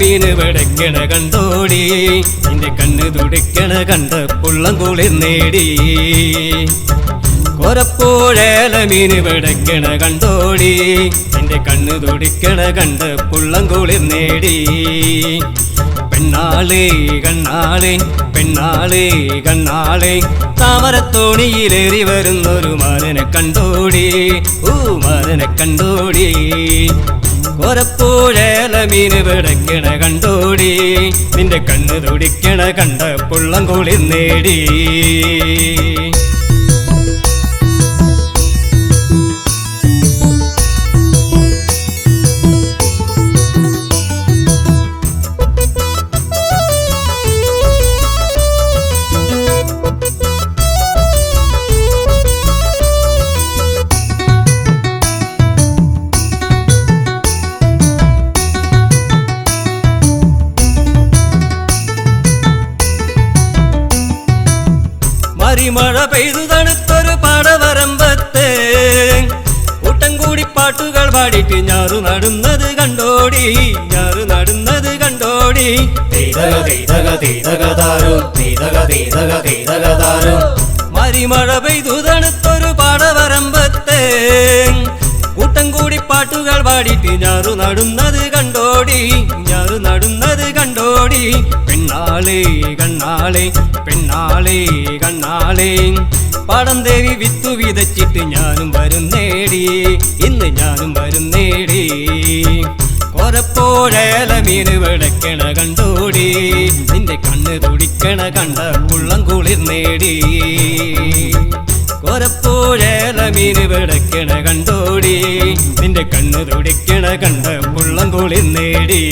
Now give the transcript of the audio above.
മീന് വെടക്കണ കണ്ടോടി? നിന്റെ കണ്ണ് തുടിക്കണ കണ്ട പുള്ളം കുളിർ നേടി. കൊരപ്പോഴേല മീന് വെടക്കണ കണ്ടോടി? നിന്റെ കണ്ണ് തുടിക്കണ കണ്ട പുള്ളം കുളിർ നേടി. പെണ്ണാളെ കണ്ണാളെ പെണ്ണാളെ കണ്ണാളെ താമരത്തോണിയിലേറി വരുന്നൊരു മാരനെ കണ്ടോടി. ഊ മാരനെ കണ്ടോടി. കൊരപ്പോഴേല മീന് വിടക്കിണ കണ്ടോടി. നിന്റെ കണ്ണ് തുടിക്കണ കണ്ട പുള്ളം കുളിർ നേടി മറിമഴ പെയ്തു തണുത്തൊരു പാടവരമ്പത്ത്. കൂട്ടം കൂടി പാട്ടുകൾ പാടിട്ട് ഞാറു നടുന്നത് കണ്ടോടി. ഞാറു നടുന്നത് കണ്ടോടി. മരിമഴ പെയ്തു തണുത്തൊരു പാടവരമ്പത്ത്. കൂട്ടം കൂടി പാട്ടുകൾ പാടിട്ട് ഞാറു നടുന്നത് കണ്ടോടി. നടുന്നത് കണ്ടോടി. പെണ്ണാളെ കണ്ണാളെ പെണ്ണാളെ കണ്ണാളെ. പടം ദേവി വിത്തു വിതച്ചിട്ട് ഞാനും വരും നേടി. ഇന്ന് ഞാനും വരും നേടി. കൊരപ്പോഴേല മീന് വിളക്കണ കണ്ടോടി. നിന്റെ കണ്ണ് തുടിക്കണ കണ്ട കുള്ളം കുളിർ നേടി. കൊരപ്പോഴേല മീന് വിളക്കണ കണ്ടോടി. നിന്റെ കണ്ണ് തുടിക്കണ കണ്ട കുള്ളം കുളിർ നേടി.